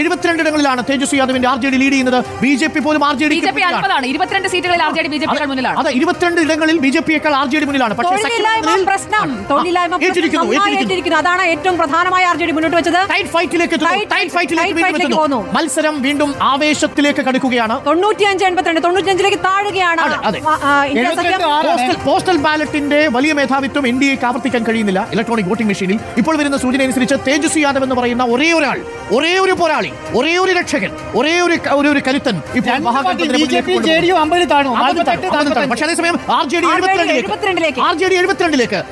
എഴുപത്തിരണ്ടിടങ്ങളിലാണ് തേജസ്വി യാദവിന്റെ R J D lead ചെയ്യുന്നത്. B J P പോലും ആർ ജെ ഡി ഇരുപത്തിരണ്ട് സീറ്റുകളിൽ R J D B J പിക്കാൾ മുന്നിലാണ്. അതെ ഇരുപത്തിരണ്ട് ഇടങ്ങളിൽ ബി ജെ പിയേക്കാൾ ആർ ജെ ഡി മുന്നിലാണ്. പക്ഷേ പ്രശ്നം. തൊഴിലില്ലായ്മ ഏറ്റിരിക്കുന്നു, അതാണ് ഏറ്റവും പ്രധാനമായ ആർ ജെ ഡി മുന്നോട്ട് വെച്ചത്. ടൈറ്റ് ഫൈറ്റിലേക്ക് എത്തുന്നു. ടൈറ്റ് ഫൈറ്റിലേക്ക് പോകുന്നു. മത്സരം വീണ്ടും ആവേശത്തിലേക്ക് കടക്കുകയാണ്. തൊണ്ണൂറ്റിയഞ്ച് എൺപത്തിരണ്ട്. തൊണ്ണൂറ്റിയഞ്ചിലേക്ക് താഴുകയാണ്. പോസ്റ്റൽ പോസ്റ്റൽ ബാലറ്റിന്റെ വലിയ മേധാവിത്വം എൻ ഡി എക്ക് ആവർത്തിക്കാൻ കഴിയുന്നില്ല. ഇലക്ട്രോണിക് വോട്ടിംഗ് മെഷീനിൽ ഇപ്പോൾ വരുന്ന സൂചന അനുസരിച്ച് തേജസ്വി യാദവ് എന്ന് പറയുന്ന ഒരേ ഒരാൾ ഒരേ ഒരു പോരാളി ഒരേ ഒരു രക്ഷകൻ ഒരേ ഒരു ഒരു ഒരു കരുത്തൻ ഇപ്പോൾ. പക്ഷേ അതേസമയം ആർ ജെ ഡി എഴുപത്തിരണ്ടിലേക്ക്. ആർ ജെ ഡി എഴുപത്തിരണ്ടിലേക്ക്.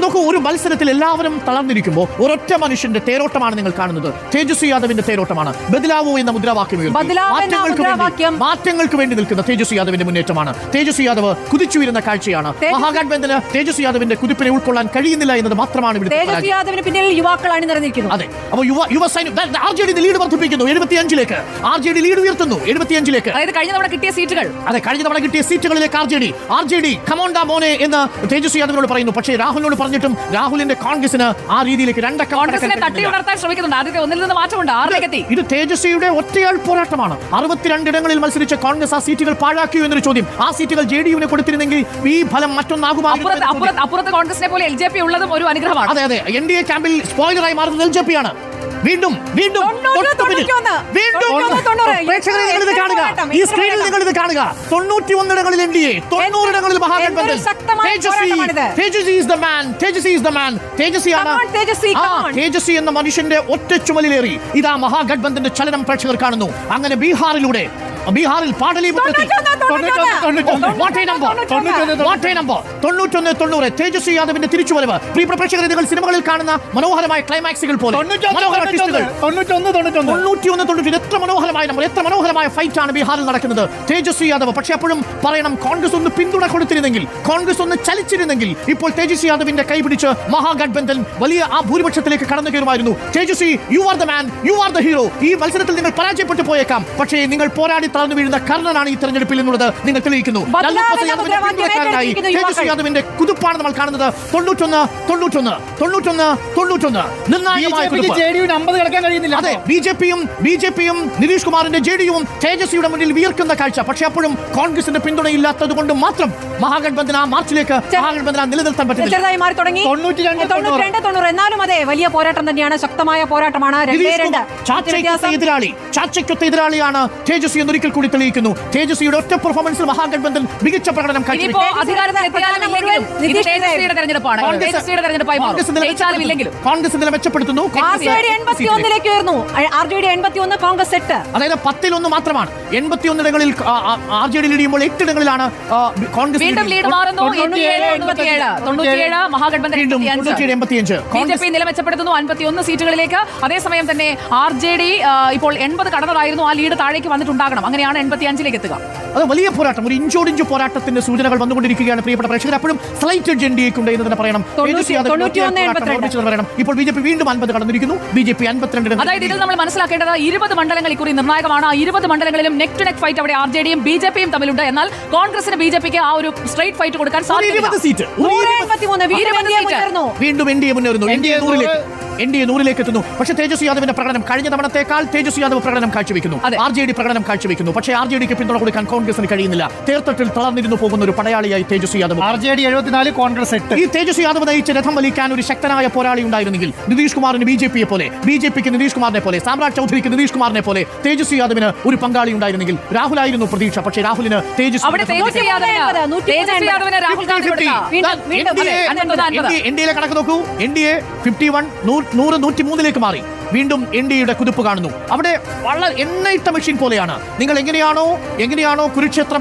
നോക്കൂ ഒരു മത്സരത്തിൽ എല്ലാവരും തളർന്നിരിക്കുമ്പോൾ ഒരൊറ്റ മനുഷ്യന്റെ തേരോട്ടമാണ് നിങ്ങൾ കാണുന്നത്. തേജസ്വി യാദവിന്റെ തേരോട്ടമാണ്. ബദലാവോ എന്ന മുദ്രാവാക്യം. മാറ്റങ്ങൾക്ക് വേണ്ടി- നിൽക്കുന്ന തേജസ്വി യാദവിന്റെ മുന്നേറ്റമാണ്. തേജസ്വി യാദവ് കുതിച്ചുയരുന്ന കാഴ്ചയാണ്. മഹാഗഡ്ബന്ധന് തേജസ്വി യാദവിന്റെ കുതിപ്പിനെ ഉൾക്കൊള്ളാൻ കഴിയുന്നില്ല എന്നത് മാത്രമാണ് ഇവിടെ യാദവിന് പിന്നിൽ യുവാക്കൾ അണിനിരന്നിരിക്കുന്നു. അതെ. അപ്പോൾ യുവ യുവ സൈന്യം ആർ ജെ ഡി ലീഡ് വർദ്ധിപ്പിക്കുന്നു. എഴുപത്തിയഞ്ചിലേക്ക്. ആർ ജെ ഡി ലീഡ് ഉയർത്തുന്നു. എഴുപത്തിയഞ്ചിലേക്ക്. അതായത് കഴിഞ്ഞ തവണ കിട്ടിയ സീറ്റുകൾ. അതെ കഴിഞ്ഞ തവണ കിട്ടിയ സീറ്റുകളിലേക്ക് R J D R J D കമോണ്ട മോനെ എന്ന് തേജസ്വി യാദവിനോട് പറയുന്നു. പക്ഷേ രാഹുലിനോട് പറഞ്ഞിട്ടും രാഹുലിന്റെ കോൺഗ്രസിന് ആ രീതിയിലേക്ക് രണ്ടൊക്കെ കോൺഗ്രസിനെ തട്ടി ഉണർത്താൻ ശ്രമിക്കുന്നുണ്ട്. ആദ്യത്തെ ഒന്നിൽ നിന്ന് മാറ്റമുണ്ട്. ആറിലേക്ക് ഇത് തേജസ്വിയുടെ ഒറ്റയാൾ പോരാട്ടമാണ്. അറുപത്തിരണ്ടിടങ്ങളിൽ മത്സരിച്ച കോൺഗ്രസ് ആ സീറ്റുകൾ പാഴാക്കിയോ എന്നൊരു ചോദ്യം. ആ സീറ്റുകൾ ജെ ഡി യുവിനെ കൊടുത്തിരുന്നെങ്കിൽ ഈ ഫലം മറ്റൊന്നാകുമായിരുന്നു അപ്പുറത്ത് കോൺഗ്രസിനെ പോലെ എൽ ജെ പി ഉള്ളതും ഒരു അനുഗ്രഹമാണ്. അതെ അതെ. എൻ ഡി എ ക്യാമ്പിൽ സ്പോയിലറായി മാറുന്നത് എൽ ജെ പി ആണ്. വീണ്ടും വീണ്ടും. പ്രേക്ഷകരെ നിങ്ങൾ ഇത് കാണുക. ഈ സ്ക്രീനിൽ നിങ്ങൾ ഇത് കാണുക. തൊണ്ണൂറ്റി ഒന്നിടങ്ങളിൽ എൻ ഡി എ തൊണ്ണൂറിടങ്ങളിൽ ശക്തമായ Tejashwi is the man Tejashwi is the man Tejashwi, ah, come Tejashwi എന്ന മനുഷ്യന്റെ ഒറ്റ ചുമലിലേറി ഇതാ മഹാഗഡ്ബന്ധന്റെ ചലനം പ്രേക്ഷകർ കാണുന്നു. അങ്ങനെ ബീഹാറിലൂടെ ബീഹാറിൽ പാടലീപുത്രത്തിൽ തൊണ്ണൂറ്റൊന്ന്, തൊണ്ണൂറ് തേജസ്വി യാദവിന്റെ തിരിച്ചുവരവ് പ്രിയ പ്രേക്ഷകരെ നിങ്ങൾ സിനിമകളിൽ കാണുന്ന മനോഹരമായ ക്ലൈമാക്സുകൾ പോലെ. തൊണ്ണൂറ്റിയൊന്ന് തൊണ്ണൂറ്റി എത്ര മനോഹരമായ നമ്മൾ എത്ര മനോഹരമായ ഫൈറ്റ് ആണ് ബീഹാറിൽ നടക്കുന്നത്. തേജസ്വി യാദവ് പക്ഷേ അപ്പോഴും പറയണം കോൺഗ്രസ് ഒന്ന് പിന്തുണ കൊടുത്തിരുന്നെങ്കിൽ കോൺഗ്രസ് ഒന്ന് ചലിച്ചിരുന്നെങ്കിൽ ഇപ്പോൾ തേജസ്വി യാദവിന്റെ കൈപിടിച്ച് മഹാഗഡ്ബന്ധൻ വലിയ ആ ഭൂരിപക്ഷത്തിലേക്ക് കടന്നു കയറുമായിരുന്നു. Tejashwi you are the man you are the hero ഈ മത്സരത്തിൽ നിങ്ങൾ പരാജയപ്പെട്ടു പോയേക്കാം. പക്ഷേ നിങ്ങൾ പോരാടി തളർന്നു വീഴുന്ന കർണനാണ് ഈ തെരഞ്ഞെടുപ്പിൽ എന്നുള്ളത് നിങ്ങൾ തെളിയിക്കുന്നു. തേജസ്വി യാദവിന്റെ കുതിപ്പാണ് നമ്മൾ കാണുന്നത്. തൊണ്ണൂറ്റൊന്ന് തൊണ്ണൂറ്റൊന്ന് തൊണ്ണൂറ്റൊന്ന് തൊണ്ണൂറ്റൊന്ന്. നിർണായകമായ അതെ ബി ജെ പിയും ബി ജെ പിയും നിതീഷ് കുമാറിന്റെ ജെ ഡിയും തേജസ്വിയുടെ മുന്നിൽ വിയർക്കുന്ന കാഴ്ച. പക്ഷെ അപ്പോഴും കോൺഗ്രസിന്റെ പിന്തുണയില്ലാത്തത് കൊണ്ട് മാത്രം മഹാഗഡ്ബന്ധന മാർച്ചിലേക്ക് മഹാഗഡ്ബന്ധന നിലനിർത്താൻ തൊണ്ണൂറ്റിരണ്ട് എന്നാലും അതെ വലിയ പോരാട്ടം തന്നെയാണ്. ശക്തമായ പോരാട്ടമാണ്. ചാച്ചയ്ക്കൊത്ത. എതിരാളി. ചാച്ചയ്ക്കൊത്ത എതിരാളിയാണ് തേജസ്വി എന്നൊരിക്കൽ കൂടി തെളിയിക്കുന്നു. തേജസ്വിയുടെ ഒറ്റ പെർഫോമൻസിൽ മഹാഗഡ്ബന്ധൻ മികച്ച പ്രകടനം കോൺഗ്രസ് ഇന്നലെ മെച്ചപ്പെടുത്തുന്നു. എൺപത്തി എൺപത്തി കോൺഗ്രസ് എട്ട്. അതായത് പത്തിലൊന്ന് മാത്രമാണ്. എൺപത്തിയൊന്നിടങ്ങളിൽ ആർ ജെ ഡി ചെയ്യുമ്പോൾ എട്ടിടങ്ങളിലാണ് കോൺഗ്രസ് വീണ്ടും ലീഡ്. മാറുന്നു. ബി ജെ പി നില മെച്ചപ്പെടുത്തുന്നു. അൻപത്തിയൊന്ന് സീറ്റുകളിലേക്ക്. അതേസമയം തന്നെ ആർ ജെ ഡി ഇപ്പോൾ എൺപത് കടന്നതായിരുന്നു. ആ ലീഡ് താഴേക്ക് വന്നിട്ടുണ്ടാകണം. അങ്ങനെയാണ് എൺപത്തി അഞ്ചിലേക്ക് എത്തുക. അത് വലിയ പോരാട്ടം ഒരു ഇഞ്ചോടിഞ്ച് പോരാട്ടത്തിന്റെ സൂചനകൾ വന്നുകൊണ്ടിരിക്കുകയാണ് പ്രിയപ്പെട്ട പ്രേക്ഷകർ. അപ്പോഴും സ്ലൈറ്റ് ജെൻഡിയേക്കുണ്ട് എന്ന് തന്നെ പറയണം. പറയണം. ഇപ്പോൾ ബി ജെ പി വീണ്ടും അൻപത് കടന്നിരിക്കുന്നു. ബി ജെ പി അൻപത്തിരണ്ട് അതായത് ഇതിൽ നമ്മൾ മനസ്സിലാക്കേണ്ടത് ഇരുപത് മണ്ഡലങ്ങൾ ഇക്കുറി നിർണായകമാണ്. ആ ഇരുപത് മണ്ഡലങ്ങളിലും നെക്ക് ടു നെക്ക് ഫൈറ്റ് അവിടെ ആർ ജെ ഡിയും ബി ജെ പിയും തമ്മിലുണ്ട്. എന്നാൽ കോൺഗ്രസിന് ബി ജെ പിക്ക് ആ ഒരു സ്ട്രൈറ്റ് ഫൈറ്റ് കൊടുക്കാൻ സാധിക്കും വീണ്ടും എൻ ഡി എ മുന്നേറുന്നു. എൻ ഡി എ നൂറിലേക്ക്. എൻ ഡി എ നൂറിലേക്ക് എത്തുന്നു. പക്ഷേ തേജസ്വി യാദവിന്റെ പ്രകടനം കഴിഞ്ഞ തവണത്തേക്കാൾ തേജസ്വി യാദവ് പ്രകടനം കാഴ്ചവെക്കുന്നു. ആർ ജെ ഡി പ്രകടനം കാഴ്ചവെക്കുന്നു. പക്ഷേ ആർ ജെ ഡിക്ക് പിന്തുണ കൊടുക്കാൻ കോൺഗ്രസിന് കഴിയുന്നില്ല. തേർത്തട്ടിൽ തളർന്നിരുന്നു പോകുന്ന ഒരു പടയാളിയായി Tejashwi Yadav. R J D എഴുപത്തിനാല് കോൺഗ്രസ് എട്ട്. ഈ തേജസ്വി യാദവ് നയിച്ച് രഥം വലിക്കാൻ ഒരു ശക്തനായ പോരാളി ഉണ്ടായിരുന്നെങ്കിൽ നിതീഷ് കുമാറിന് ബി ജെ പിയെ പോലെ ബി ജെ പിക്ക് നിതീഷ് കുമാറിനെ പോലെ സാമ്രാജ് ചൗധരിക്ക് നിതീഷ് കുമാറിനെ പോലെ തേജസ്വി യാദവിന് ഒരു പങ്കാളി ഉണ്ടായിരുന്നെങ്കിൽ രാഹുലായിരുന്നു പ്രതീക്ഷ. പക്ഷേ രാഹുലിന് തേജസ്വി നൂറ്റി. എൻ ഡി എ കണക്ക് നോക്കൂ. N D A fifty one നൂറ് നൂറ്റി മൂന്നിലേക്ക് മാറി. വീണ്ടും എൻ ഡി എയുടെ കുതിപ്പ് കാണുന്നു അവിടെ വളരെ എണ്ണയിട്ട മെഷീൻ പോലെയാണ് നിങ്ങൾ എങ്ങനെയാണോ എങ്ങനെയാണോ കുരുക്ഷേത്ര.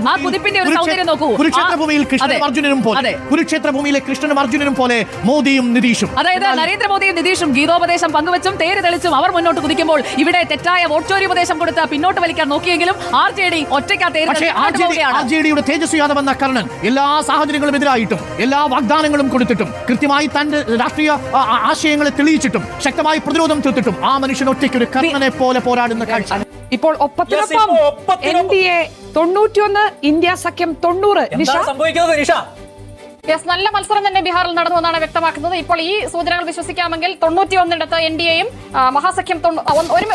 കുരുക്ഷേത്ര ഭൂമിയിൽ കൃഷ്ണനും അതെ. അർജുനനും പോലെ. കുരുക്ഷേത്ര ഭൂമിയിലെ കൃഷ്ണനും അർജുനനും പോലെ മോദിയും നിതീഷും അതായത് നരേന്ദ്രമോദിയും നിതീഷും ഗീതോപദേശം പങ്കുവച്ചും തേര് തെളിച്ചും അവർ മുന്നോട്ട് കുതിക്കുമ്പോൾ ഇവിടെ തെറ്റായ വോട്ടോരിപദേശം കൊടുത്ത് പിന്നോട്ട് വലിക്കാൻ നോക്കിയെങ്കിലും ആർ ജെ ഡി ഒറ്റയ്ക്ക് തേജസ്വി യാദവ് എന്ന കർണൻ എല്ലാ സാഹചര്യങ്ങളും എതിരായിട്ടും എല്ലാ വാഗ്ദാനങ്ങളും കൊടുത്തിട്ടും കൃത്യമായി തന്റെ രാഷ്ട്രീയ ആശയങ്ങളെ തെളിയിച്ചിട്ടും ശക്തമായി പ്രതിരോധം തീർത്തിട്ടും ആ മനുഷ്യൻ ഒറ്റയ്ക്ക് ഒരു കർണനെ പോലെ പോരാടുന്ന കാഴ്ച. ഇപ്പോൾ ഒപ്പത്തിനൊപ്പം എൻ ഡി എ തൊണ്ണൂറ്റിയൊന്ന് ഇന്ത്യ സഖ്യം തൊണ്ണൂറ്. സംഭവിക്കുന്നത് നിഷ? യെസ് നല്ല മത്സരം തന്നെ ബീഹാറിൽ നടന്നു എന്നാണ് വ്യക്തമാക്കുന്നത്. ഇപ്പോൾ ഈ സൂചനകൾ വിശ്വസിക്കാമെങ്കിൽ തൊണ്ണൂറ്റി ഒന്നിടത്ത് എൻ ഡി എയും മഹാസഖ്യം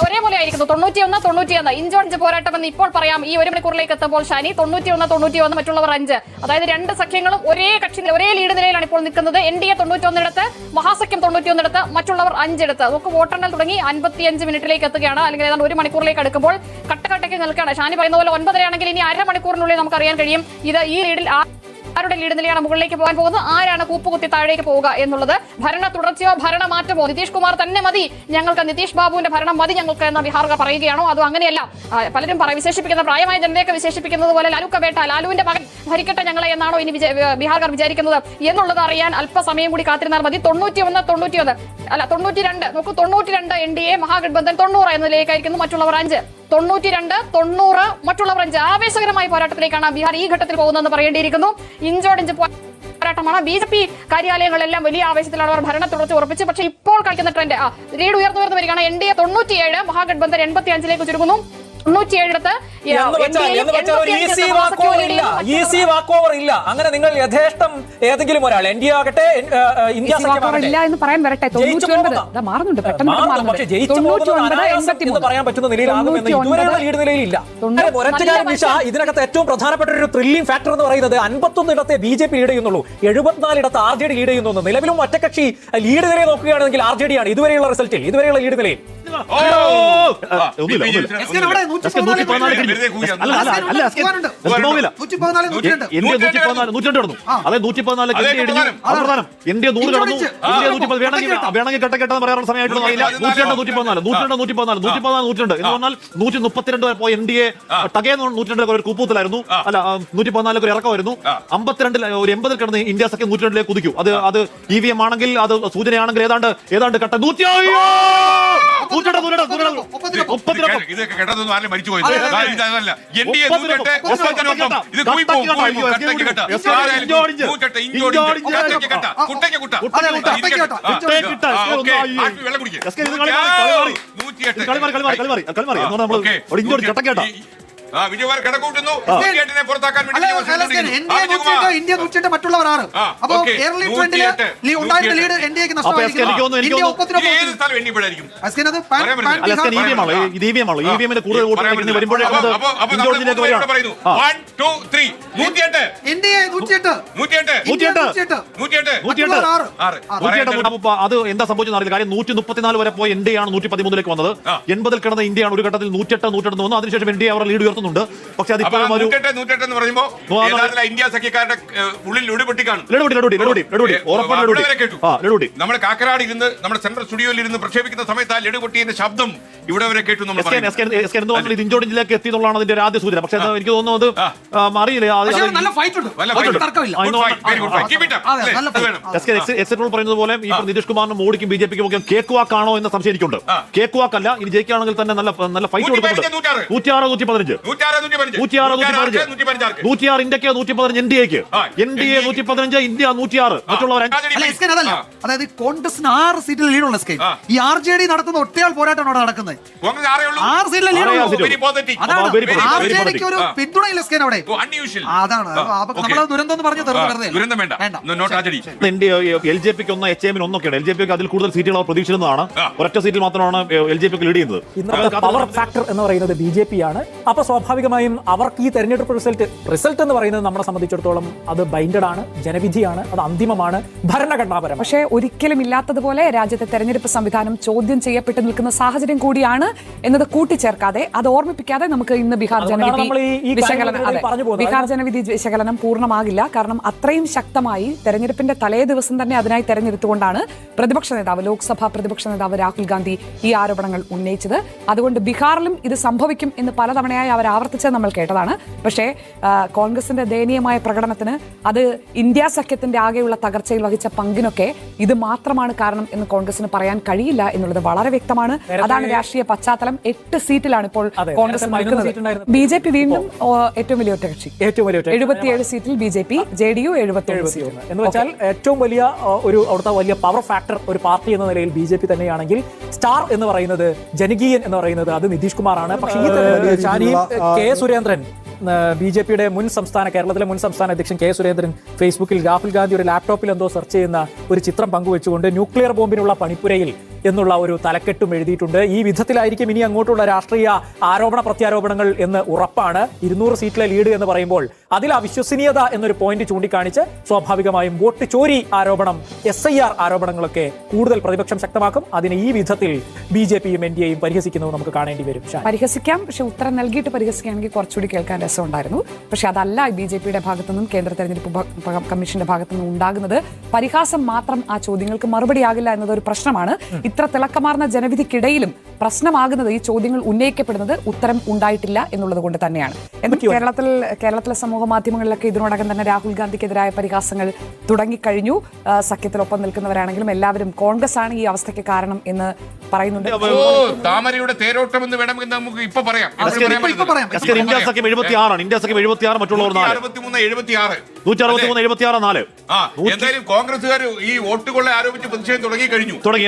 ഒരേപോലെ ആയിരിക്കുന്നു തൊണ്ണൂറ്റി ഒന്ന് തൊണ്ണൂറ്റി ഒന്ന് ഇഞ്ചോടിഞ്ച് പോരാട്ടം എന്ന് ഇപ്പോൾ പറയാം. ഈ ഒരു മണിക്കൂറിലേക്ക് എത്തുമ്പോൾ ഷാനി തൊണ്ണൂറ്റി ഒന്ന് തൊണ്ണൂറ്റി ഒന്ന് മറ്റുള്ളവർ അഞ്ച്. അതായത് രണ്ട് സഖ്യങ്ങളും ഒരേ കക്ഷി ഒരേ ലീഡ് നിലയിലാണ് ഇപ്പോൾ നിൽക്കുന്നത്. എൻ ഡി എ തൊണ്ണൂറ്റി ഒന്നിടത്ത് മഹാസഖ്യം തൊണ്ണൂറ്റി ഒന്നിടത്ത് മറ്റുള്ളവർ അഞ്ചിടത്ത്. നമുക്ക് വോട്ടെണ്ണൽ തുടങ്ങി അൻപത്തിയഞ്ച് മിനിറ്റിലേക്ക് എത്തുകയാണ്. അല്ലെങ്കിൽ ഏതാണ്ട് ഒരു മണിക്കൂറിലേക്ക് അടുക്കുമ്പോൾ കട്ടക്കട്ടയ്ക്ക് നിൽക്കുകയാണ്. ഷാനി പറയുന്ന പോലെ ഒൻപതരയാണെങ്കിൽ ഇനി അരമണിക്കൂറിനുള്ളിൽ നമുക്ക് അറിയാൻ കഴിയും. ഇത് ഈ ലീഡിൽ ആ- ആരുടെ ലീഡ് നിലയാണ് മുകളിലേക്ക് പോകാൻ പോകുന്നത്? ആരാണ് കൂപ്പുകുത്തി താഴേക്ക് പോവുക എന്നുള്ളത്? ഭരണ തുടർച്ചയോ ഭരണ മാറ്റമോ? നിതീഷ് കുമാർ തന്നെ മതി. ഞങ്ങൾക്ക് നിതീഷ് ബാബുവിന്റെ ഭരണം മതി ഞങ്ങൾക്ക് എന്ന ബിഹാറുകാർ പറയുകയാണോ? അതോ അങ്ങനെയല്ല. പലരും പറ വിശേഷിപ്പിക്കുന്ന പ്രായമായ ജനതയൊക്കെ വിശേഷിപ്പിക്കുന്നത് പോലെ ലാലു കബേട്ട ലാലുവിന്റെ മകൻ ഭരിക്കട്ടെ ഞങ്ങളെ എന്നാണോ ഇനി വിജയ- വിചാരിക്കുന്നത്? എന്നുള്ളത് അറിയാൻ അല്പസമയം കൂടി കാത്തിരുന്നാൽ മതി. തൊണ്ണൂറ്റി ഒന്ന് തൊണ്ണൂറ്റി ഒന്ന് അല്ല തൊണ്ണൂറ്റി രണ്ട് നോക്കൂ തൊണ്ണൂറ്റി രണ്ട് എൻ ഡി എ മഹാഗഡ്ബന്ധൻ തൊണ്ണൂറ് എന്ന നിലയിലേക്കായിരിക്കുന്നു മറ്റുള്ളവർ അഞ്ച്. തൊണ്ണൂറ്റി രണ്ട് തൊണ്ണൂറ് മറ്റുള്ളവർ അഞ്ച്. ആവേശകരമായ പോരാട്ടത്തിലേക്കാണ് ബീഹാർ ഈ ഘട്ടത്തിൽ പോകുന്നതെന്ന് പറയേണ്ടിയിരിക്കുന്നു. ഇഞ്ചോടിഞ്ച് പോരാട്ടമാണ്. ബി ജെ പി കാര്യാലയങ്ങളെല്ലാം വലിയ ആവേശത്തിലാണ് അവർ ഭരണ തുടർച്ച ഉറപ്പിച്ച്. പക്ഷേ ഇപ്പോൾ കളിക്കുന്ന ട്രെൻഡ് ലീഡ് ഉയർന്നു ഉയർന്നു വരികയാണ്. എൻ ഡി എ തൊണ്ണൂറ്റിയേഴ് മഹാഗഡ്ബന്ധൻ എൺപത്തി അഞ്ചിലേക്ക് ചുരുങ്ങുന്നു. ഒരു ഈസി വാക്ക് ഓവർ ഇല്ല. അങ്ങനെ നിങ്ങൾ യഥേഷ്ടം ഏതെങ്കിലും ഒരാൾ എൻ ഡി ആകട്ടെ ഇന്ത്യ എന്ന് പറയാൻ വരട്ടെ. മാറുന്നുണ്ട് പറയാൻ പറ്റുന്ന നിലയിലാകുമെന്ന് ഇതുവരെയുള്ള ലീഡ് നിലയിലില്ല. തൊണ്ണൂറ്റി അങ്ങനെ ഒരൊറ്റ കാര്യം ഇതിനകത്ത് ഏറ്റവും പ്രധാനപ്പെട്ട ഒരു ത്രില്ലിംഗ് ഫാക്ടർ എന്ന് പറയുന്നത് അൻപത്തൊന്ന് ഇടത്തെ ബി ജെ പി ലീഡ് ചെയ്യുന്നുള്ളൂ. എഴുപത്തിനാല് ഇടത്ത് ആർ ജെ ഡി ലീഡ് ചെയ്യുന്നുള്ളൂ നിലവിലും ഒറ്റക്കക്ഷി ലീഡ് നിലയെ നോക്കുകയാണെങ്കിൽ ആർ ജെ ഡി ആണ് ഇതുവരെയുള്ള റിസൾട്ടിൽ ഇതുവരെയുള്ള ലീഡ് നിലയിൽ. ഇന്ത്യ നൂറ് കടന്നു. നൂറ്റി വേണമെങ്കിൽ വേണമെങ്കിൽ കെട്ട കെട്ടെന്ന് പറയാനുള്ള നൂറ്റി പതിനാല് നൂറ്റി പതിനാല്. നൂറ്റി പതിനാല്. എന്ന് പറഞ്ഞാൽ നൂറ്റി മുപ്പത്തിരണ്ട് വരെ പോയ എൻ ഡി എ ടകേന്ന് നൂറ്റി ഒരു കൂപ്പൂത്തിലായിരുന്നു. അല്ല നൂറ്റി പതിനാലിലേക്ക് ഒരു ഇറക്കമായിരുന്നു. അമ്പത്തിരണ്ടിൽ ഒരു എൺപതിൽ കിടന്ന് ഇന്ത്യ സഖ്യം നൂറ്റിരണ്ടിലേക്ക് കുതിക്കും. അത് അത് ഇ വി എം ആണെങ്കിൽ അത് സൂചനയാണെങ്കിൽ ഏതാണ്ട് ഏതാണ്ട് കട്ട നൂറ്റി ഇതൊക്കെ കേട്ടതൊന്നും ആരും മരിച്ചു പോയത്. ഇതല്ല. എൻ ഡി എ നൂറ്റെട്ട് ഒപ്പത്തിനൊപ്പം. ഇത് കുയി പോകും കട്ടയ്ക്ക് കട്ട. നൂറ്റെട്ട് ഇഞ്ചോടിഞ്ച്. കട്ടയ്ക്ക് കട്ട. കുട്ടയ്ക്ക് കുട്ട. വെള്ളം കുടിക്ക്. കളി മാറി, കളി മാറി. നൂറ്റിയെട്ട്. കളി മാറി, കളി മാറി, കളി മാറി, കളി മാറി. ആ, അതുകൊണ്ട് നമ്മൾ കിടക്കൂട്ടുന്നു പുറത്താക്കാൻ വേണ്ടി. ഇന്ത്യ. നൂറ്റിയെട്ട്, അപ്പോ കേരളീയ ട്രെൻഡിൽ ഉണ്ടായിരുന്ന ലീഡ് എസ്കേൻ അത് എന്താ സംഭവിച്ചെന്ന് അറിയില്ല കാര്യം നൂറ്റി മുപ്പത്തിനാല് വരെ പോയി ഇന്ത്യയാണ് നൂറ്റി പതിമൂന്നിലേക്ക് വന്നത്. എൺപതിൽ കിടന്ന ഇന്ത്യയാണ് ഒരു ഘട്ടത്തിൽ നൂറ്റെട്ട് നൂറ്റെട്ട് വന്നു അതിനുശേഷം ഇന്ത്യ അവർ ലീഡ് ഉയർത്തുന്നുണ്ട് പക്ഷെ ഒരു നൂറ്റെട്ട് എന്ന് പറയുമ്പോൾ ഇന്ത്യ സഖ്യക്കാരുടെ ഉള്ളിൽ നമ്മൾ കാക്കനാട് ഇരുന്ന് നമ്മുടെ സെൻട്രൽ സ്റ്റുഡിയോയിൽ ഇരുന്ന് പ്രക്ഷേപിക്കുന്ന സമയത്ത് ആ ലഡു പൊട്ടിയതിന്റെ ശബ്ദം ഇവിടെ വരെ കേട്ടു നമ്മൾ എസ് കെ എസ് പറയുന്നത്. എസ് കെ എന്ത് തോന്നുന്നു ഇത് ഇഞ്ചോടിഞ്ചിലേക്ക് എത്തി എന്നുള്ളതാണ് അതിന്റെ ഒരു ആദ്യ സൂചന. പക്ഷെ എനിക്ക് തോന്നുന്നത് അറിയില്ല അത്. അതെ, പറയുന്നത് പോലെ ഈ നിതീഷ് കുമാറിനും മോഡിക്കും ബി ജെ പിക്കും ഒക്കെ കേക്ക് വാക്കാണോ എന്ന സംശയം എനിക്കുണ്ട് കേക്ക് വാക്കല്ല ഇനി ജയിക്കുകയാണെങ്കിൽ തന്നെ നല്ല നല്ല ഫൈറ്റ് കൊടുക്കുന്നുണ്ട് നൂറ്റിയാറ് നൂറ്റി പതിനഞ്ച്. നൂറ്റിയാറ് ഇന്ത്യയ്ക്ക് നൂറ്റി പതിനഞ്ച് എൻ ഡി എക്ക് എൻ ഡി എ നൂറ്റി പതിനഞ്ച് ഇന്ത്യ നൂറ്റിയാറ്. മറ്റുള്ളവർ അതല്ല. അതായത് കോൺഗ്രസിന് ആറ് സീറ്റിൽ ലീഡുള്ള ആ. ഈ ആർ ജെ ഡി നടത്തുന്ന ഒറ്റയാൾ പോരാട്ടമാണ് അവിടെ നടക്കുന്നത് ആറേ സീറ്റിലെ ലീഡുള്ളൂ. ഒരു. പിന്തുണയില്ല എസ്കേൻ അവിടെ. അതാണ്. നമ്മളത് ദുരന്തം എന്ന് പറഞ്ഞ് ദുരന്തം വേണ്ട. എൽ ജെ പിക്ക് ഒന്ന് എച്ച് എമ്മിന് ഒന്നൊക്കെയാണ്. എൽ ജെ പിക്ക് അതിൽ കൂടുതൽ സീറ്റുകൾ അവർ പ്രതീക്ഷിക്കുന്നതാണ് ഒരൊറ്റ സീറ്റിൽ മാത്രമാണ് എൽ ജെ പിക്ക് ലീഡ് ചെയ്യുന്നത്. പവർ ഫാക്ടർ എന്ന് പറയുന്നത് ബി ജെ പി ആണ്. അപ്പൊ സ്വാഭാവികമായും അവർക്ക് ഈ തെരഞ്ഞെടുപ്പ് റിസൾട്ട് റിസൾട്ട് എന്ന് പറയുന്നത് നമ്മളെ സംബന്ധിച്ചിടത്തോളം അത് ബൈൻഡഡ് ആണ് ജനവിധിയാണ് അത് അന്തിമമാണ് ഭരണഘടനാപരം പക്ഷേ ഒരിക്കലും ഇല്ലാത്തതുപോലെ രാജ്യത്തെ തെരഞ്ഞെടുപ്പ് സംവിധാനം ചോദ്യം ചെയ്യപ്പെട്ടു നിൽക്കുന്ന സാഹചര്യം കൂടിയാണ് എന്നത് കൂട്ടിച്ചേർക്കാതെ അത് ഓർമ്മിപ്പിക്കാതെ നമുക്ക് ഇന്ന് ബിഹാർ ജനവിധി വിശകലനം. ബീഹാർ ജനവിധി വിശകലനം പൂർണമാകില്ല. കാരണം അത്രയും ശക്തമായി തെരഞ്ഞെടുപ്പിന്റെ തലേ ദിവസം തന്നെ അതിനായി തെരഞ്ഞെടുത്തുകൊണ്ടാണ് പ്രതിപക്ഷ നേതാവ് ലോക്സഭാ പ്രതിപക്ഷ നേതാവ് രാഹുൽ ഗാന്ധി ഈ ആരോപണങ്ങൾ ഉന്നയിച്ചത്. അതുകൊണ്ട് ബീഹാറിലും ഇത് സംഭവിക്കും എന്ന് പലതവണയായി അവർ ആവർത്തിച്ചത് നമ്മൾ കേട്ടതാണ്. പക്ഷേ കോൺഗ്രസിന്റെ ദയനീയമായ പ്രകടനത്തിന് അത് ഇന്ത്യ സഖ്യത്തിന്റെ ആകെയുള്ള തകർച്ചയിൽ വഹിച്ച പങ്കിനൊക്കെ ഇത് മാത്രമാണ് കാരണം എന്ന് കോൺഗ്രസിന് പറയാൻ കഴിയില്ല എന്നുള്ളത് വളരെ വ്യക്തമാണ്. അതാണ് രാഷ്ട്രീയ പശ്ചാത്തലം. എട്ട് സീറ്റിലാണ് ഇപ്പോൾ കോൺഗ്രസ്. ബി ജെ പി വീണ്ടും ഏറ്റവും വലിയ ഒറ്റകക്ഷി ഏറ്റവും വലിയ എഴുപത്തിയേഴ് സീറ്റിൽ B J P J D U എഴുപത്തി എന്ന് വെച്ചാൽ ഏറ്റവും വലിയ ഒരു അവിടുത്തെ വലിയ പവർ ഫാക്ടർ ഒരു പാർട്ടി എന്ന നിലയിൽ ബി ജെ പി തന്നെയാണെങ്കിൽ സ്റ്റാർ എന്ന് പറയുന്നത് ജനകീയൻ എന്ന് പറയുന്നത് അത് നിതീഷ് കുമാറാണ്. പക്ഷേ ഈ കെ സുരേന്ദ്രൻ. ബി ജെ പിയുടെ മുൻ സംസ്ഥാന കേരളത്തിലെ മുൻ സംസ്ഥാന അധ്യക്ഷൻ കെ സുരേന്ദ്രൻ ഫേസ്ബുക്കിൽ രാഹുൽ ഗാന്ധി ഒരു ലാപ്ടോപ്പിൽ എന്തോ സെർച്ച് ചെയ്യുന്ന ഒരു ചിത്രം പങ്കുവെച്ചുകൊണ്ട് ന്യൂക്ലിയർ ബോംബിനുള്ള പണിപ്പുരയിൽ എന്നുള്ള ഒരു തലക്കെട്ടും എഴുതിയിട്ടുണ്ട്. ഈ വിധത്തിലായിരിക്കും ഇനി അങ്ങോട്ടുള്ള രാഷ്ട്രീയ ആരോപണ പ്രത്യാരോപണങ്ങൾ എന്ന് ഉറപ്പാണ്. ഇരുന്നൂറ് സീറ്റിലെ ലീഡ് എന്ന് പറയുമ്പോൾ അതിൽ അവിശ്വസനീയത എന്നൊരു പോയിന്റ് ചൂണ്ടിക്കാണിച്ച് സ്വാഭാവികമായും വോട്ട് ചോരി ആരോപണം എസ് ഐ ആർ ആരോപണങ്ങളൊക്കെ കൂടുതൽ പ്രതിപക്ഷം ശക്തമാക്കും. അതിനെ ഈ വിധത്തിൽ ബി ജെ പിയും എൻ ഡി എയും പരിഹസിക്കുന്നത് നമുക്ക് കാണേണ്ടി വരും. പരിഹസിക്കാം. പക്ഷെ ഉത്തരം നൽകിയിട്ട് പരിഹസിക്കുകയാണെങ്കിൽ കുറച്ചുകൂടി കേൾക്കാൻ രസമുണ്ടായിരുന്നു പക്ഷേ അതല്ല ബി ജെ പിയുടെ ഭാഗത്തുനിന്നും കേന്ദ്ര തെരഞ്ഞെടുപ്പ് കമ്മീഷന്റെ ഭാഗത്തുനിന്നും ഉണ്ടാകുന്നത്. പരിഹാസം മാത്രം ആ ചോദ്യങ്ങൾക്ക് മറുപടിയാകില്ല എന്നത് ഒരു പ്രശ്നമാണ് ഇത്ര തിളക്കമാർന്ന ജനവിധിക്കിടയിലും പ്രശ്നമാകുന്നത് ഈ ചോദ്യങ്ങൾ ഉന്നയിക്കപ്പെടുന്നത് ഉത്തരം ഉണ്ടായിട്ടില്ല എന്നുള്ളത് കൊണ്ട് തന്നെയാണ്. എന്നിട്ട് കേരളത്തിൽ കേരളത്തിലെ സമൂഹ മാധ്യമങ്ങളിലൊക്കെ ഇതിനോടകം തന്നെ രാഹുൽ ഗാന്ധിക്കെതിരായ പരിഹാസങ്ങൾ തുടങ്ങിക്കഴിഞ്ഞു. സഖ്യത്തിലൊപ്പം നിൽക്കുന്നവരാണെങ്കിലും എല്ലാവരും കോൺഗ്രസ് ആണ് ഈ അവസ്ഥയ്ക്ക് കാരണം എന്ന് പറയുന്നുണ്ട്. ഓ താമരയുടെ തേരോട്ടം എന്ന് വേണമെങ്കിൽ നമുക്ക് ഇപ്പൊ പറയാം. ഇപ്പൊ- ഇപ്പൊ- ഇപ്പൊ പറയാം. എസ് കെ ഇന്ത്യ സഖ്യം എഴുപത്തി ആറാണ് ഇന്ത്യ സഖ്യം എഴുപത്തി ആറ് മറ്റുള്ളവർ നൂറ്റി അറുപത്തി മൂന്ന് എഴുപത്തി ആറ് നാല് എന്തായാലും കോൺഗ്രസ്സുകാർ ഈ വോട്ടുകളെ ആരോപിച്ച് പ്രതിഷേധം തുടങ്ങി കഴിഞ്ഞു. തുടങ്ങി.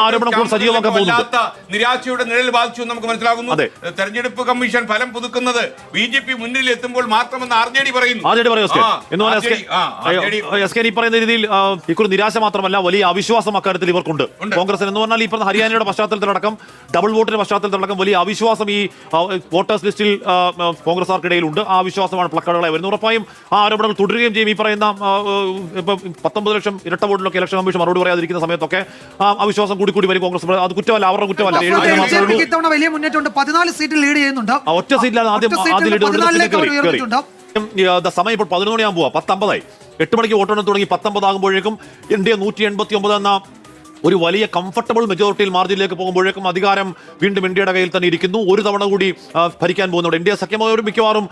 ആരോപണം കൂടുതൽ സജീവമാക്കാൻ. വല്ലാത്ത നിരാശയുടെ നിഴൽ ബാധിച്ചു നമുക്ക് മനസ്സിലാകുന്നു. തെരഞ്ഞെടുപ്പ് കമ്മീഷൻ ഫലം പുതുക്കുന്നത് ബി ജെ പി മുന്നിൽ എത്തുമ്പോൾ മാത്രമെന്ന് ആർ ജെ ഡി പറയുന്നു. ആദ്യമായിട്ട് പറയും എസ് കെ. എസ് പറയുന്ന രീതിയിൽ ഇക്കുറി നിരാശ മാത്രമല്ല വലിയ അവിശ്വാസം അക്കാര്യത്തിൽ ഇവർക്കുണ്ട്. ഉണ്ട്. കോൺഗ്രസ് എന്ന് പറഞ്ഞാൽ ഈ പറഞ്ഞ ഹരിയാനയുടെ പശ്ചാത്തലത്തിലടക്കം ഡബിൾ വോട്ടിന്റെ പശ്ചാത്തലത്തിലടക്കം വലിയ അവിശ്വാസം ഈ വോട്ടേഴ്സ് ലിസ്റ്റിൽ കോൺഗ്രസ്സുകാർക്കിടയിലുണ്ട്. ആ വിശ്വാസമാണ് പ്ലക്കാർഡുകളായി വരുന്നത്. ഉറപ്പായും ആ ആരോപണങ്ങൾ തുടരുകയും ചെയ്യും ഈ പറയുന്ന ഇപ്പം പത്തൊമ്പത് ലക്ഷം ഇരട്ട വോട്ടിലൊക്കെ ഇലക്ഷൻ കമ്മീഷൻ മറുപടി പറയാതിരിക്കുന്ന സമയത്തൊക്കെ അവിശ്വാസം കൂടി കൂടി വരും കോൺഗ്രസ് അത് കുറ്റമല്ല അവരുടെ കുറ്റമല്ല. ഇത്തവണ വലിയ മുന്നേറ്റമുണ്ട്. പതിനാല് സീറ്റ് ലീഡ് ചെയ്യുന്നുണ്ട്. ഒറ്റ സീറ്റിലാണ് ആദ്യം ആദ്യം ലീഡ് സമയം ഇപ്പോൾ പതിനൊന്ന് മണിയാകുമ്പോൾ പത്തൊമ്പതായി പത്തമ്പതായി. എട്ട് മണിക്ക് വോട്ടെണ്ണം തുടങ്ങി പത്തൊമ്പതാകുമ്പോഴേക്കും എൻ ഡി എ നൂറ്റി എൺപത്തി ഒമ്പത് എന്ന ഒരു വലിയ കംഫർട്ടബിൾ മെജോറിറ്റിയിൽ മാർജിനിലേക്ക് പോകുമ്പോഴേക്കും അധികാരം വീണ്ടും ഇന്ത്യയുടെ കയ്യിൽ തന്നെ ഇരിക്കുന്നു ഒരു തവണ കൂടി ഭരിക്കാൻ പോകുന്നുണ്ട് ഇന്ത്യ സഖ്യമായവരും മിക്കവാറും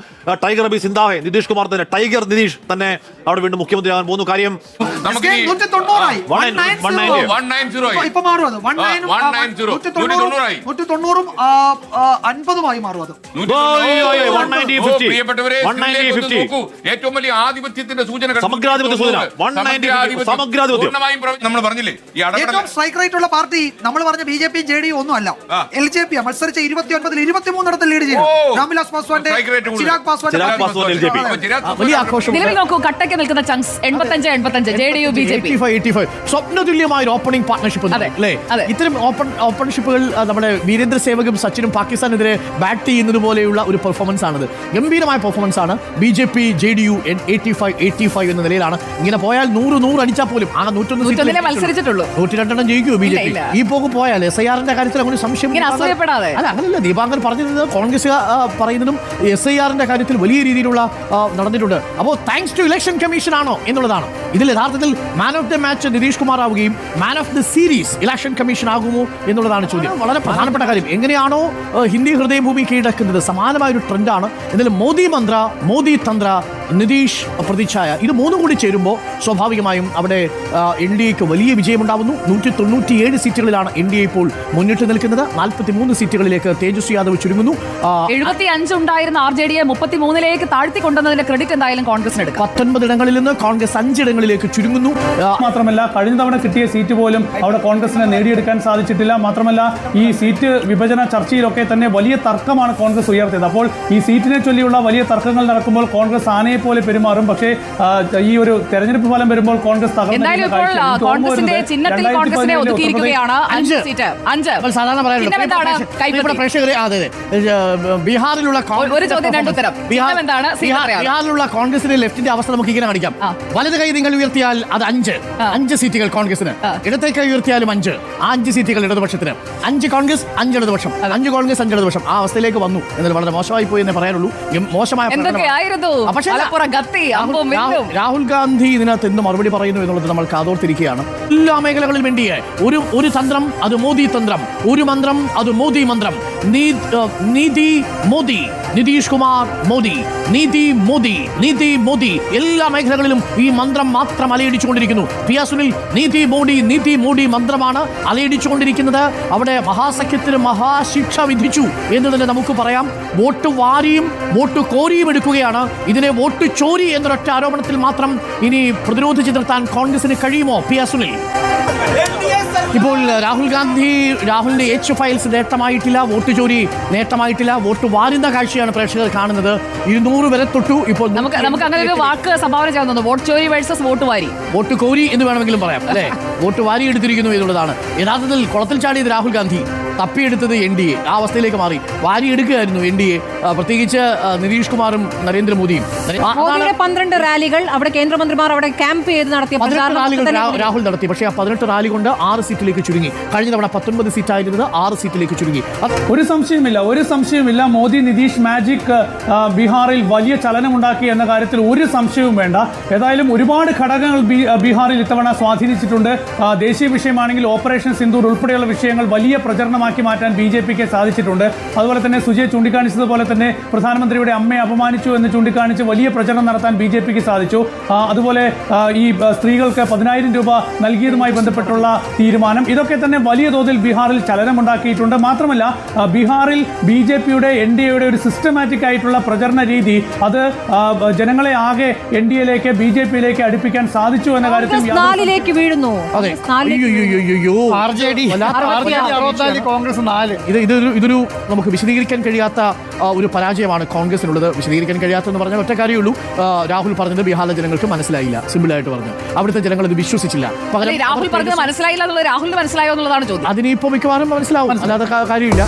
ടൈഗർ അബി സിന്ധാഹെ നിതീഷ് കുമാർ തന്നെ ടൈഗർ നിതീഷ് തന്നെ അവിടെ വീണ്ടും മുഖ്യമന്ത്രിയാകാൻ പോകുന്നു കാര്യം നമുക്ക് ഈ- നൂറ്റി തൊണ്ണൂറായി One One nine- nine one zero. nine- one nine zero ആയി. ഇപ്പൊ- ഇപ്പൊ മാറും അത് One ആ, nine ഉം, one ആ, nine zero. നൂറ്റി നൂറ്റി തൊണ്ണൂറും തൊണ്ണൂറായി. നൂറ്റി തൊണ്ണൂറും ആ, ആ, അൻപതുമായി മാറും അത് നൂറ്റി ഓ, തൊണ്ണൂറ്. ഓ, ഓ, 190, ഓ, 50. പ്രിയപ്പെട്ടവരെ 190, ഇതിലേക്ക് ഒന്ന് 50. നോക്കൂ. ഏറ്റവും വലിയ ആധിപത്യത്തിന്റെ സൂചന സമഗ്രാധിപത്യ സൂചന. 190, സമഗ്രാധിപത്യം. സമഗ്രാധിപത്യം. പൂർണമായും പ്രവ- നമ്മൾ പറഞ്ഞില്ലേ ഈ ഏറ്റവും സ്ട്രൈക്ക് റേറ്റ് ഉള്ള പാർട്ടി നമ്മൾ പറഞ്ഞ B J P J D ഒന്നും അല്ല. എൽ ജെ പി മത്സരിച്ച ഇരുപത്തി ഒൻപതിൽ ഇരുപത്തി മൂന്നിടത്ത് ലീഡ് ചെയ്യും. രാംവിലാസ് പാസ്വാന്റെ. ചിരാഗ് പാസ്വാന്റെ നോക്കൂ കട്ടയ്ക്ക് നിൽക്കുന്ന ചങ്സ് എൺപത്തഞ്ച് എൺപത്തഞ്ച് J D U B J P. 85, 85. സ്വപ്നതുല്യമായ ഒരു ഓപ്പണിംഗ് പാർട്ണർഷിപ്പ് അതെ, അല്ലേ. ഇത്തരം ഓപ്പൺ ഓപ്പൺഷിപ്പുകൾ നമ്മുടെ വീരേന്ദ്ര സേവകും സച്ചിനും പാകിസ്ഥാനെതിരെ ബാറ്റ് ചെയ്യുന്നത് പോലെയുള്ള ഒരു പെർഫോമൻസ് ആണ് ഗംഭീരമായ പെർഫോമൻസ് ആണ്. B J P J D U eighty five eighty five എന്ന നിലയിലാണ്. ഇങ്ങനെ പോയാൽ നൂറ് നൂറ് അടിച്ചാൽ പോലും ആ നൂറ്റൊന്ന്. നൂറ്റി രണ്ടെണ്ണം ജയിക്കുമോ ബി ജെ പി? ഈ പോക്ക് പോയാൽ എസ് ഐ ആറിന്റെ കാര്യത്തിൽ അങ്ങനെ സംശയം. അല്ല അങ്ങനെയല്ല ദീപാങ്കർ പറഞ്ഞിരുന്നത് കോൺഗ്രസ് പറയുന്നതും എസ് ഐ ആറിന്റെ കാര്യത്തിൽ വലിയ രീതിയിലുള്ള നടന്നിട്ടുണ്ട്. അപ്പോൾ താങ്ക്സ് ടു ഇലക്ഷൻ കമ്മീഷൻ ആണോ എന്നുള്ളതാണ്. ഇതിൽ യഥാർത്ഥത്തിൽ man of the match Nitish Kumar ആവുകയും man of the series election commission ആകുമോ എന്നുള്ളതാണ് ചോദ്യം. വളരെ പ്രധാനപ്പെട്ട കാര്യം എങ്ങനെയാണോ ഹിന്ദി ഹൃദയഭൂമി കീഴടക്കുന്നത് സമാനമായ ഒരു ട്രെൻഡാണ് ഇതിൽ മോദി മന്ത്ര മോദി തന്ത്ര നിതീഷ് പ്രതിച്ഛായ ഇത് മൂന്നും കൂടി ചേരുമ്പോൾ സ്വാഭാവികമായും അവിടെ എൻ ഡി എക്ക് വലിയ വിജയമുണ്ടാവുന്നു. നൂറ്റി തൊണ്ണൂറ്റിയേഴ് സീറ്റുകളിലാണ് എൻ ഡി എ ഇപ്പോൾ മുന്നിട്ട് നിൽക്കുന്നത്. നാൽപ്പത്തി മൂന്ന് സീറ്റുകളിലേക്ക് തേജസ്വി യാദവ് ചുരുങ്ങുന്നു. എഴുപത്തി അഞ്ച് ഉണ്ടായിരുന്ന ആർ ജെ ഡിയെ മുപ്പത്തി മൂന്നിലേക്ക് താഴ്ത്തി കൊണ്ടുവന്നതിന്റെ ക്രെഡിറ്റ് എന്തായാലും കോൺഗ്രസിന് എടുക്കും. പത്തൊൻപത് ഇടങ്ങളിൽ നിന്ന് കോൺഗ്രസ് അഞ്ചിടങ്ങളിലേക്ക് ചുരുങ്ങുന്നു. മാത്രമല്ല കഴിഞ്ഞ തവണ കിട്ടിയ സീറ്റ് പോലും അവിടെ കോൺഗ്രസിന് നേടിയെടുക്കാൻ സാധിച്ചിട്ടില്ല. മാത്രമല്ല ഈ സീറ്റ് വിഭജന ചർച്ചയിലൊക്കെ തന്നെ വലിയ തർക്കമാണ് കോൺഗ്രസ് ഉയർത്തിയത്. അപ്പോൾ ഈ സീറ്റിനെ ചൊല്ലിയുള്ള വലിയ തർക്കങ്ങൾ നടക്കുമ്പോൾ കോൺഗ്രസ് ആനയെ പോലെ പെരുമാറും. പക്ഷേ ഈ ഒരു തെരഞ്ഞെടുപ്പ് ഫലം വരുമ്പോൾ കോൺഗ്രസ് തകർന്നു എന്തായാലും നിൽക്കുന്ന ഇപ്പോൾ കാഴ്ച. എനിക്ക് ഓർമ്മ കോൺഗ്രസിന്റെ വരുന്നത് ചിഹ്നത്തിൽ 2017 കോൺഗ്രസിനെ ഒതുക്കിയിരിക്കുകയാണ് അഞ്ച് അഞ്ച്. സീറ്റ്. അഞ്ച്. സാധാരണ പറയാറുണ്ട് ചിഹ്നം എന്താണ് പ്രിയപ്പെട്ട കൈപ്പത്തി പ്രേക്ഷകരെ അതെ അതെ. ബീഹാറിലുള്ള കോൺഗ്രസിന്റെ ഒരു ചോദ്യം, രണ്ട് ബീഹാർ- എന്താണ്? സീറ്റ് ബീഹാർ- ബീഹാറിലുള്ള കോൺഗ്രസിന്റെ ലെഫ്റ്റിന്റെ അവസ്ഥ നമുക്ക് ഇങ്ങനെ കാണിക്കാം. വലത് കൈ നിങ്ങൾ ഉയർത്തിയാൽ അത് അഞ്ച്. അഞ്ച് സീറ്റുകൾ കോൺഗ്രസിന്. ഇടത്തെ കൈ ഉയർത്തിയാലും അഞ്ച്. ആ അഞ്ച് സീറ്റുകൾ ഇടതുപക്ഷത്തിന്. അഞ്ച് കോൺഗ്രസ് അഞ്ച് ഇടതുപക്ഷം. അഞ്ച് കോൺഗ്രസ് അഞ്ച് ഇടതുപക്ഷം. ആ അവസ്ഥയിലേക്ക് വന്നു. എന്നാൽ വളരെ മോശമായി പോയി എന്നേ പറയാനുള്ളൂ. മോശമായ പക്ഷേ മലപ്പുറം കത്തി രാഹുൽ- അമ്പും രാഹുൽ- വില്ലും. രാഹുൽ ഗാന്ധി ഇതിനകത്ത് എന്ത് മറുപടി പറയുന്നു എന്നുള്ളത് നമ്മൾ കാതോർത്തിരിക്കുകയാണ്. എല്ലാ മേഖലകളിലും വേണ്ടിയേ ഒരു ഒരു തന്ത്രം അത് മോദി തന്ത്രം ഒരു മന്ത്രം അത് മോദി മന്ത്രം. നീതി മോദി നിതീഷ് കുമാർ മോദി നീതി മോദി നീതി മോദി. എല്ലാ മേഖലകളിലും ഈ മന്ത്രം മാത്രം അലയടിച്ചുകൊണ്ടിരിക്കുന്നു. പി ആ സുനിൽ നീതി മോഡി നീതി മോഡി മന്ത്രമാണ് അലയടിച്ചുകൊണ്ടിരിക്കുന്നത്. അവിടെ മഹാസഖ്യത്തിന് മഹാശിക്ഷ വിധിച്ചു എന്ന് തന്നെ നമുക്ക് പറയാം. വോട്ട് വാരിയും വോട്ട് കോരിയും എടുക്കുകയാണ്. ഇതിനെ വോട്ട് വോട്ട് ചോരി എന്നൊരൊറ്റ ആരോപണത്തിൽ മാത്രം ഇനി പ്രതിരോധിച്ച് നിർത്താൻ കോൺഗ്രസിന് കഴിയുമോ പി എസ് സുനിൽ? ഇപ്പോൾ രാഹുൽ ഗാന്ധി രാഹുലിന്റെ എച്ച് ഫയൽസ് നേട്ടമായിട്ടില്ല വോട്ട് ചോരി നേട്ടമായിട്ടില്ല വോട്ട് വാരുന്ന കാഴ്ചയാണ് പ്രേക്ഷകർ കാണുന്നത്. ഇരുന്നൂറ് വരെ തൊട്ടു ഇപ്പോൾ നമുക്ക് നമുക്ക് അങ്ങനെ ഒരു വാക്ക് സംഭാവന ചെയ്യാൻ വോട്ട് ചോരി വേഴ്സസ് വോട്ട് വാരി. വോട്ട് കോരി എന്ന് വേണമെങ്കിലും പറയാം അല്ലേ? വോട്ട് വാരി എടുത്തിരിക്കുന്നു എന്നുള്ളതാണ്. യഥാർത്ഥത്തിൽ കുളത്തിൽ ചാടിയത് രാഹുൽ ഗാന്ധി. തപ്പിയെടുത്തത് എൻ ഡി എ ആ അവസ്ഥയിലേക്ക് മാറി. വാരി എടുക്കുകയായിരുന്നു എൻ ഡി എ പ്രത്യേകിച്ച് നിതീഷ് കുമാറും നരേന്ദ്രമോദിയും. പന്ത്രണ്ട് റാലികൾ അവിടെ കേന്ദ്രമന്ത്രിമാർ അവിടെ ക്യാമ്പ് ചെയ്ത് നടത്തിയ രാഹുൽ നടത്തി. പക്ഷേ ആ പതിനെട്ട് റാലി കൊണ്ട് ആറ് സീറ്റിലേക്ക് ചുരുങ്ങി. കഴിഞ്ഞ തവണ പത്തൊൻപത് സീറ്റായിരുന്നത് ആറ് സീറ്റിലേക്ക് ചുരുങ്ങി. ഒരു സംശയമില്ല ഒരു സംശയമില്ല. മോദി നിതീഷ് മാജിക് ബീഹാറിൽ വലിയ ചലനമുണ്ടാക്കി എന്ന കാര്യത്തിൽ ഒരു സംശയവും വേണ്ട. ഏതായാലും ഒരുപാട് ഘടകങ്ങൾ ബീഹാറിൽ ഇത്തവണ സ്വാധീനിച്ചിട്ടുണ്ട്. ദേശീയ വിഷയമാണെങ്കിൽ ഓപ്പറേഷൻ സിന്ദൂർ ഉൾപ്പെടെയുള്ള വിഷയങ്ങൾ വലിയ പ്രചരണമാക്കി മാറ്റാൻ ബി ജെ പിക്ക് സാധിച്ചിട്ടുണ്ട്. അതുപോലെ തന്നെ സുജയ് ചൂണ്ടിക്കാണിച്ചതുപോലെ തന്നെ പ്രധാനമന്ത്രിയുടെ അമ്മയെ അപമാനിച്ചു എന്ന് ചൂണ്ടിക്കാണിച്ച് വലിയ പ്രചരണം നടത്താൻ ബി ജെ പിക്ക് സാധിച്ചു. അതുപോലെ ഈ സ്ത്രീകൾക്ക് പതിനായിരം രൂപ നൽകിയതുമായി ബന്ധപ്പെട്ടുള്ള തീരുമാനം. ഇതൊക്കെ തന്നെ വലിയ തോതിൽ ബീഹാറിൽ ചലനമുണ്ടാക്കിയിട്ടുണ്ട്. മാത്രമല്ല ബീഹാറിൽ ബി ജെ പിയുടെ എൻ ഡി എയുടെ ഒരു സിസ്റ്റമാറ്റിക് ആയിട്ടുള്ള പ്രചരണ രീതി അത് ജനങ്ങളെ ആകെ എൻ ഡി എയിലേക്ക് ബി ജെ പിയിലേക്ക് അടുപ്പിക്കാൻ സാധിച്ചു എന്ന കാര്യത്തിൽ വീഴുന്നു. കോൺഗ്രസ് നാല്. ഇത് ഇതൊരു ഇതൊരു നമുക്ക് വിശദീകരിക്കാൻ കഴിയാത്ത ഒരു പരാജയമാണ് കോൺഗ്രസിനുള്ളത്. വിശദീകരിക്കാൻ കഴിയാത്തതെന്ന് പറഞ്ഞാൽ ഒറ്റ കാര്യമുള്ളൂ. രാഹുൽ പറഞ്ഞത് ബീഹാറിലെ ജനങ്ങൾക്ക് മനസ്സിലായില്ല. സിമ്പിളായിട്ട് പറഞ്ഞു അവിടുത്തെ ജനങ്ങൾ ഇത് വിശ്വസിച്ചില്ല. പകരം രാഹുൽ പറഞ്ഞത് മനസ്സിലായില്ല എന്നുള്ളത് രാഹുലിന് മനസ്സിലായോ എന്നുള്ളതാണ് ചോദ്യം. അതിനിപ്പോ മിക്കവാറും മനസ്സിലാവും. അല്ലാതെ കാര്യമില്ല.